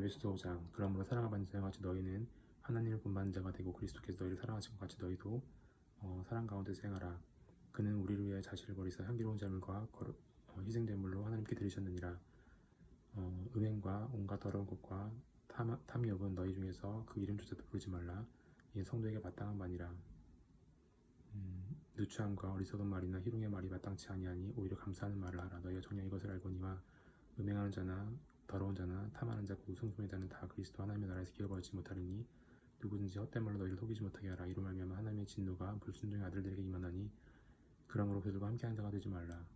에베소서 5장 그러므로 사랑을 받는 자와 같이 너희는 하나님을 본받는 자가 되고 그리스도께서 너희를 사랑하신 것 같이 너희도 어, 사랑 가운데 생하라 그는 우리를 위하여 자신을 버리사 향기로운 자물과 어, 희생제물로 하나님께 드리셨느니라. 어, 음행과 온갖 더러운 것과 탐, 탐욕은 너희 중에서 그 이름조차도 부르지 말라. 이는 성도에게 마땅한 바니라. 음, 누추함과 어리석은 말이나 희롱의 말이 마땅치 아니하니 오히려 감사하는 말을 하라. 너희가 정녕 이것을 알거니와 음행하는 자나 더러운 자나 탐하는 자그 우승손의 자는 다 그리스도 하나님의 나라에서 기업을 얻지 못하리니 누구든지 헛된 말로 너희를 속이지 못하게 하라. 이로 말미암아 하나님의 진노가 불순종의 아들들에게 임하나니 그러므로 그들과 함께하는 자가 되지 말라.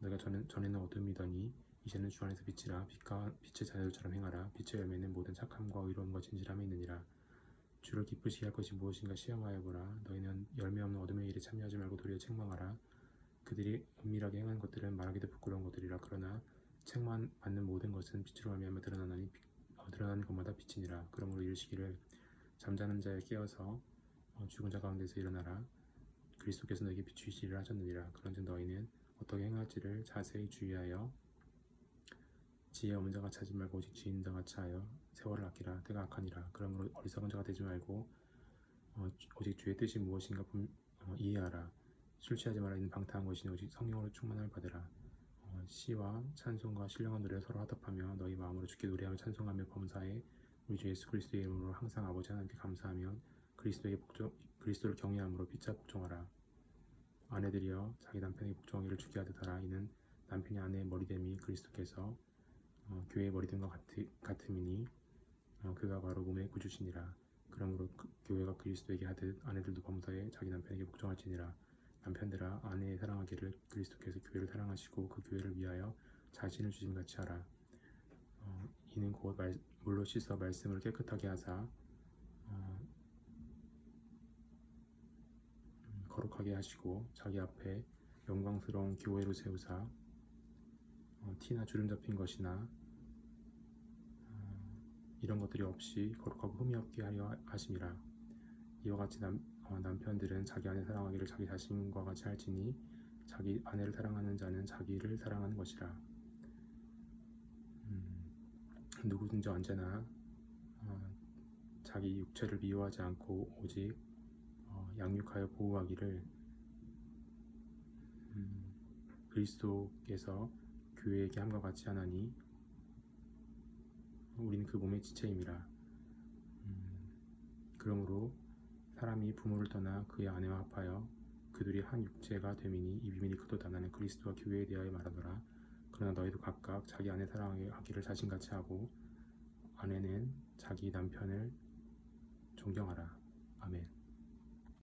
너희가 전에, 전에는 어둠이더니 이제는 주 안에서 빛이라. 빛과 빛의 자녀들처럼 행하라. 빛의 열매는 모든 착함과 의로움과 진실함에 있느니라. 주를 기쁘시게 할 것이 무엇인가 시험하여 보라. 너희는 열매 없는 어둠의 일에 참여하지 말고 도리어 책망하라. 그들이 은밀하게 행한 것들은 말하기도 부끄러운 것들이라. 그러나 책만 받는 모든 것은 빛으로 말미암아 드러나나니 빛- 어, 드러나는 것마다 빛이니라. 그러므로 이르시기를 잠자는 자에 깨어서 어, 죽은 자 가운데서 일어나라. 그리스도께서 너에게 비추시리라 하셨느니라. 그런즉 너희는 어떻게 행할지를 자세히 주의하여 지혜 없는 자가 차지 말고 오직 있는 자가 차하여 세월을 아끼라. 때가 악하니라. 그러므로 어리석은 자가 되지 말고 어, 주- 오직 주의 뜻이 무엇인가 분- 어, 이해하라. 술 취하지 말라. 이는 방탕한 것이니 오직 성령으로 충만함을 받으라. 어, 시와 찬송과 신령한 노래를 서로 화답하며 너희 마음으로 주께 노래하며 찬송하며 범사에 우리 주 예수 그리스도의 이름으로 항상 아버지 하나님께 감사하며 그리스도에게 복종 그리스도를 경외함으로 피차 복종하라. 아내들이여 자기 남편에게 복종하기를 주게 하듯 하라. 이는 남편이 아내의 머리됨이 그리스도께서 어, 교회의 머리됨과 같으, 같음이니 어, 그가 바로 몸의 구주시니라. 그러므로 그, 교회가 그리스도에게 하듯 아내들도 범사에 자기 남편에게 복종할지니라 남편들아 아내의 사랑하기를 그리스도께서 교회를 사랑하시고 그 교회를 위하여 자신을 주심 같이 하라. 어, 이는 곧 말, 물로 씻어 말씀을 깨끗하게 하사 어, 음, 거룩하게 하시고 자기 앞에 영광스러운 교회로 세우사 어, 티나 주름 잡힌 것이나 어, 이런 것들이 없이 거룩하고 흠이 없게 하려 하심이라. 이와 같이 남, 어, 남편들은 자기 아내 사랑하기를 자기 자신과 같이 할지니 자기 아내를 사랑하는 자는 자기를 사랑하는 것이라. 음, 누구든지 언제나 어, 자기 육체를 미워하지 않고 오직 어, 양육하여 보호하기를 음, 그리스도께서 교회에게 함과 같이 하나니 우리는 그 몸의 지체임이라. 음, 그러므로 사람이 부모를 떠나 그의 아내와 합하여 그들이 한 육체가 됨이니 이 비밀이 크도다 나는 그리스도와 교회에 대하여 말하노라. 그러나 너희도 각각 자기 아내 사랑하기를 자신같이 하고 아내는 자기 남편을 존경하라